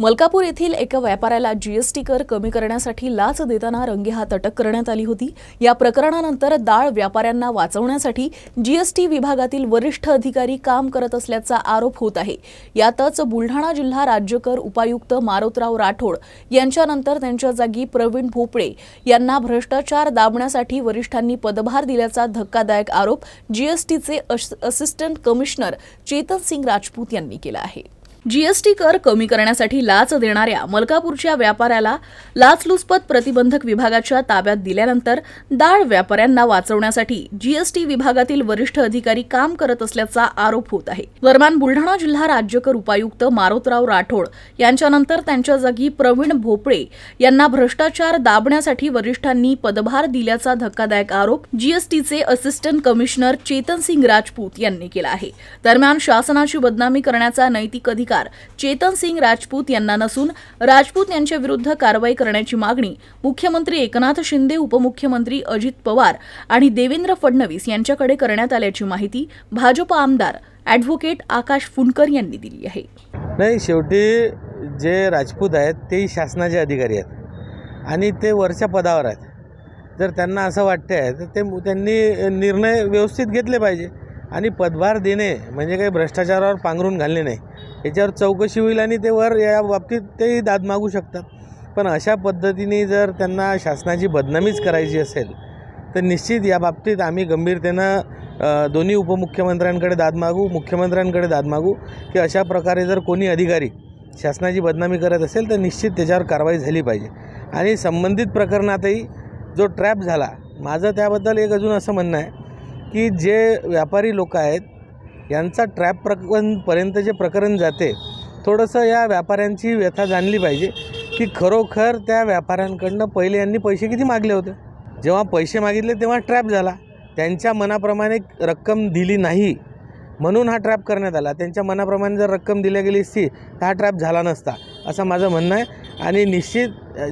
मलकापूर येथील एका व्यापाऱ्याला जीएसटी कर कमी करण्यासाठी लाच देताना रंगेहात अटक करण्यात आली होती. या प्रकरणानंतर डाळ व्यापाऱ्यांना वाचवण्यासाठी जीएसटी विभागातील वरिष्ठ अधिकारी काम करत असल्याचा आरोप होत आहे. यातच बुलढाणा जिल्हा राज्यकर उपायुक्त मारोतराव राठोड यांच्यानंतर त्यांच्या जागी प्रवीण भोपळे यांना भ्रष्टाचार दाबण्यासाठी वरिष्ठांनी पदभार दिल्याचा धक्कादायक आरोप जीएसटीचे असिस्टंट कमिशनर चेतन सिंग राजपूत यांनी केला आहे. जीएसटी कर कमी करण्यासाठी लाच देणाऱ्या मलकापूरच्या व्यापाऱ्याला लाचलुचपत प्रतिबंधक विभागाच्या ताब्यात दिल्यानंतर डाळ व्यापाऱ्यांना वाचवण्यासाठी जीएसटी विभागातील वरिष्ठ अधिकारी काम करत असल्याचा आरोप होत आहे. दरम्यान बुलढाणा जिल्हा राज्यकर उपायुक्त मारोतराव राठोड यांच्यानंतर त्यांच्या जागी प्रवीण भोपळे यांना भ्रष्टाचार दाबण्यासाठी वरिष्ठांनी पदभार दिल्याचा धक्कादायक आरोप जीएसटीचे असिस्टंट कमिशनर चेतन सिंग राजपूत यांनी केला आहे. दरम्यान शासनाची बदनामी करण्याचा नैतिक अधिकार चेतन सिंग राजपूत यांना नसून राजपूत यांच्या विरुद्ध कारवाई करण्याची मागणी मुख्यमंत्री एकनाथ शिंदे उपमुख्यमंत्री अजित पवार आणि देवेंद्र फडणवीस यांच्याकडे करण्यात आल्याची माहिती भाजप आमदार ॲडव्होकेट आकाश फुंडकर यांनी दिली आहे. नाही शेवटी जे राजपूत आहेत ते शासनाचे अधिकारी आहेत आणि ते वरच्या पदावर आहेत. जर त्यांना असं वाटते आहे तर ते त्यांनी निर्णय व्यवस्थित घेतले पाहिजे आणि पदभार देणे म्हणजे काही भ्रष्टाचारावर पांघरून घालणे नाही. याच्यावर चौकशी होईल आणि ते वर या बाबतीत तेही दाद मागू शकतात. पण अशा पद्धतीने जर त्यांना शासनाची बदनामीच करायची असेल तर निश्चित या बाबतीत आम्ही गंभीरतेनं दोन्ही उपमुख्यमंत्र्यांकडे दाद मागू मुख्यमंत्र्यांकडे दाद मागू की अशा प्रकारे जर कोणी अधिकारी शासनाची बदनामी करत असेल तर निश्चित त्याच्यावर कारवाई झाली पाहिजे. आणि संबंधित प्रकरणातही जो ट्रॅप झाला माझं त्याबद्दल एक अजून असं म्हणणं आहे की जे व्यापारी लोक आहेत यांचा ट्रॅप प्रकरणपर्यंत जे प्रकरण जाते थोडंसं या व्यापाऱ्यांची व्यथा जाणली पाहिजे की खरोखर त्या व्यापाऱ्यांकडनं पहिले यांनी पैसे किती मागले होते? जेव्हा पैसे मागितले तेव्हा ट्रॅप झाला. त्यांच्या मनाप्रमाणे रक्कम दिली नाही म्हणून हा ट्रॅप करण्यात आला. त्यांच्या मनाप्रमाणे जर रक्कम दिल्या गेली असती तर हा ट्रॅप झाला नसता असं माझं म्हणणं आहे. आणि निश्चित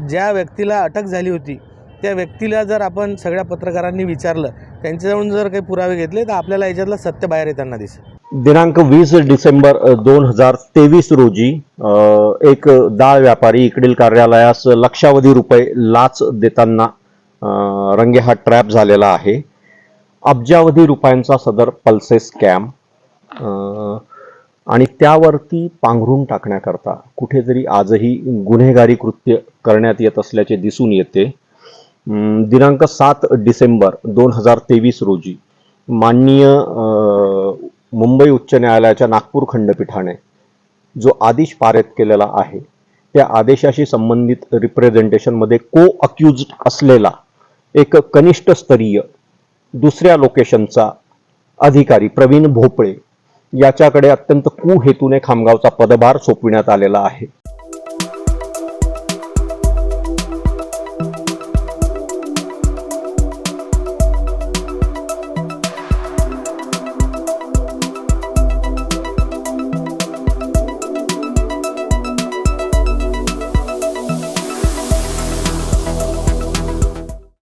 ज्या व्यक्तीला अटक झाली होती त्या व्यक्तीला जर आपण सगळ्या पत्रकारांनी विचारलं त्यांच्याजवळून जर काही पुरावे घेतले तर आपल्याला याच्यातलं सत्य बाहेर येताना दिसेल. दिनांक वीस डिसेंबर दोन हजार तेवीस रोजी एक डाळ व्यापारी इकडील कार्यालयास लक्षावधी रुपये लाच देताना रंगे हा ट्रॅप झालेला आहे. अब्जावधी रुपयांचा सदर पल्सेस स्कॅम आणि त्यावरती पांघरून टाकण्याकरता कुठेतरी आजही गुन्हेगारी कृत्य करण्यात येत असल्याचे दिसून येते. दिनांक सात डिसेंबर दोन हजार तेवीस रोजी माननीय मुंबई उच्च न्यायालयाच्या नागपूर खंडपीठाने जो आदेश पारित केलेला आहे त्या आदेशाशी संबंधित रिप्रेझेंटेशनमध्ये को अक्युज असलेला एक कनिष्ठ स्तरीय दुसऱ्या लोकेशनचा अधिकारी प्रवीण भोपळे याच्याकडे अत्यंत कुहेतूने खामगावचा पदभार सोपविण्यात आलेला आहे.